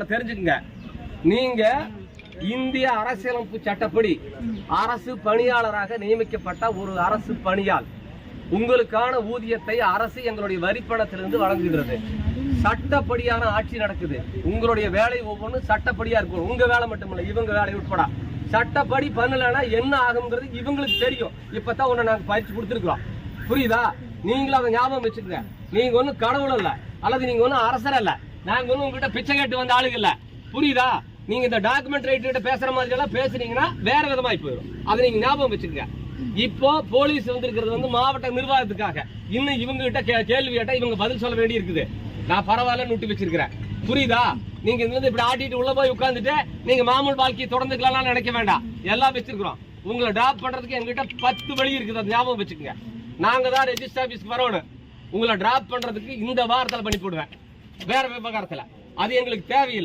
ஒண்ணு தெரிஞ்சுக்குங்க. நீங்க இந்திய அரசியலமைப்பு சட்டப்படி அரசு பணியாளராக நியமிக்கப்பட்ட ஒரு அரசு பணியாள் உங்களுக்கான ஊதியத்தை அரசு எங்களுடைய வரிப்பணத்திலிருந்து வழங்குகிறது. சட்டப்படியான ஆட்சி நடக்குது. உங்களுடைய வேலை ஒவ்வொன்றும் சட்டப்படியா இருக்கும் உங்க வேலை மட்டுமில்ல இவங்க வேலை உட்பட. சட்டப்படி பண்ணலன்னா என்ன ஆகுங்கிறது இவங்களுக்கு தெரியும். இப்பதான் உன்னை நாங்க பயிற்சி கொடுத்துருக்கோம் புரியுதா? நீங்களும் அதை ஞாபகம் வச்சுக்கோங்க. நீங்க ஒன்றும் கடவுள் இல்ல அல்லது நீங்க ஒன்றும் அரசர் இல்லை நாங்கள் வந்து உங்ககிட்ட பிச்சை கேட்டு வந்த ஆளுங்க இல்லை. புரியுதா? நீங்கள் இந்த டாக்குமெண்ட் ரைட்டு பேசுகிற மாதிரி எல்லாம் பேசுனீங்கன்னா வேற விதமாகி போயிடும் அதை நீங்கள் ஞாபகம் வச்சுக்கோங்க. இப்போ போலீஸ் வந்திருக்கிறது வந்து மாவட்ட நிர்வாகத்துக்காக. இன்னும் இவங்க கிட்ட கே- கேள்வி கேட்டால் இவங்க பதில் சொல்ல வேண்டி இருக்குது. நான் பரவாயில்ல நுட்டு வச்சிருக்கிறேன். புரியுதா? நீங்க இந்த வந்து இப்படி ஆட்டிட்டு உள்ள போய் உட்காந்துட்டு நீங்க மாமூல் வாழ்க்கையை தொடர்ந்துக்கலாம் நினைக்க வேண்டாம். எல்லாம் வச்சிருக்கிறோம். உங்களை ட்ராப் பண்றதுக்கு எங்ககிட்ட பத்து வழி இருக்குது. அது ஞாபகம் வச்சுக்கோங்க. நாங்க தான் ரெஜிஸ்டர் ஆஃபீஸ்க்கு வரணும் உங்களை டிராப் பண்றதுக்கு இந்த வாரத்தில் பண்ணி போடுவேன். வேற விவகாரத்துல. அது எங்களுக்கு தேவையில்லை.